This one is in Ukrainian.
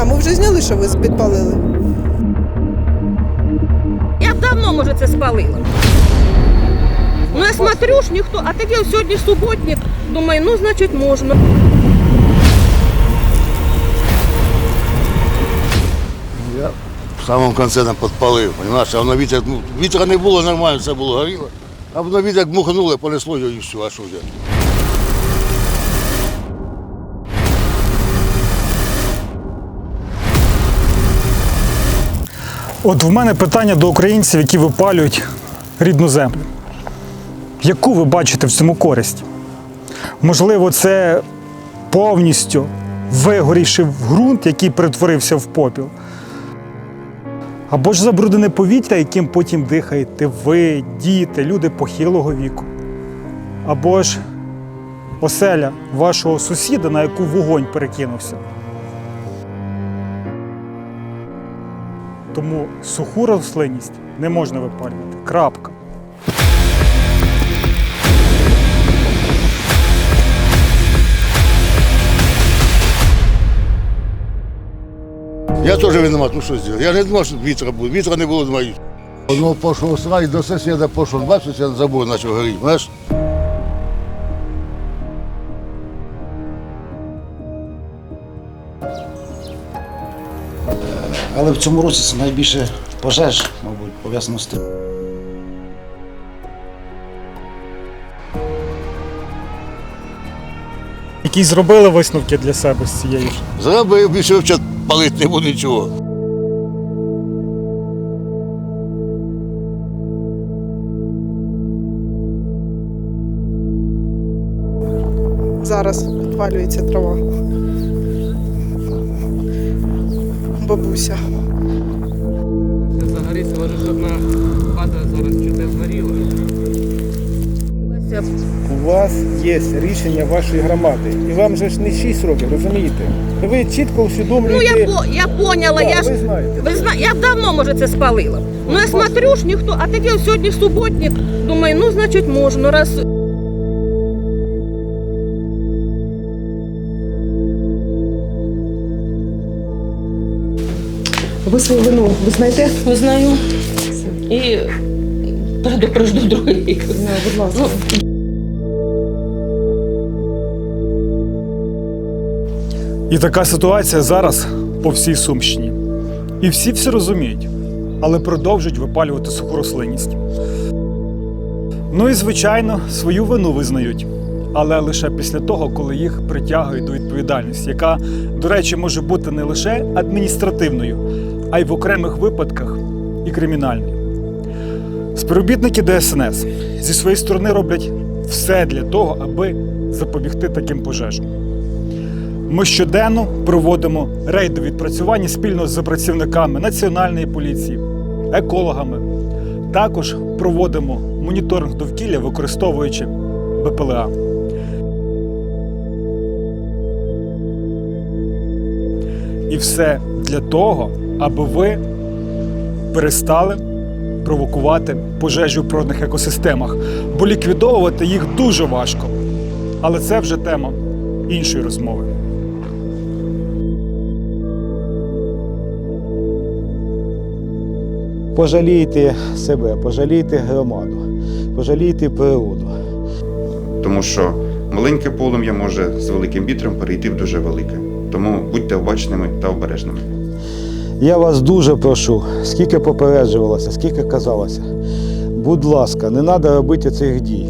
Ні, ми вже зняли, що ви підпалили. Я давно, може, це спалила. Ну, я смотрю ж ніхто, а тоді ось сьогодні суботник. Думаю, ну, значить, можна. Я в самому кінці нам підпалив, розумієш, а воно вітер, ну, вітра не було, нормально, все було горіло. А воно вітер мухнуло, понесло його і все, а що взяти? От в мене питання до українців, які випалюють рідну землю. Яку ви бачите в цьому користь? Можливо, це повністю вигорівши ґрунт, який перетворився в попіл. Або ж забруднене повітря, яким потім дихаєте ви, діти, люди похилого віку. Або ж оселя вашого сусіда, на яку вогонь перекинувся. Тому суху рослинність не можна випалювати. Крапка. Я теж винуват, ну що зробити? Я не думав, що вітра буде. Вітра не було, думаю. Воно пішло і до сусіда пішов. Бачиш, сусід забор почав горіти, Але в цьому році це найбільше пожеж, мабуть, пов'язано з тим. Які зробили висновки для себе з цієї ж. Зробив, більше взагалі палити не буду нічого. Зараз підпалюється трава. Бабуся. Може ж одна хата зараз чути згоріла. У вас є рішення вашої громади, і вам же ж не 6 років, розумієте? Ви чітко Ну, усвідомлюєте. я, по, я поняла, Да, я ж... ви знаєте. Ви зна... Я давно, може, це спалила. Ну, я смотрю ж ніхто, а тоді ось сьогодні суботник. Думаю, ну, значить, можна. Раз... Ви свою вину ви знаєте? Знаю. І предупрежду других. будь ласка. І така ситуація зараз по всій Сумщині. І всі все розуміють, але продовжують випалювати суху рослинність. Ну і, звичайно, свою вину визнають, але лише після того, коли їх притягують до відповідальності, яка, до речі, може бути не лише адміністративною, а й в окремих випадках і кримінальною. Співробітники ДСНС зі своєї сторони роблять все для того, аби запобігти таким пожежам. Ми щоденно проводимо рейдові відпрацювання спільно з працівниками Національної поліції, екологами. Також проводимо моніторинг довкілля, використовуючи БПЛА. І все для того, аби ви перестали провокувати пожежі у природних екосистемах, бо ліквідовувати їх дуже важко. Але це вже тема іншої розмови. Пожалійте себе, пожалійте громаду, пожалійте природу. тому що маленьке полум'я може з великим вітром перейти в дуже велике. Тому будьте обачними та обережними. Я вас дуже прошу, скільки попереджувалося, скільки казалося. Будь ласка, не треба робити цих дій.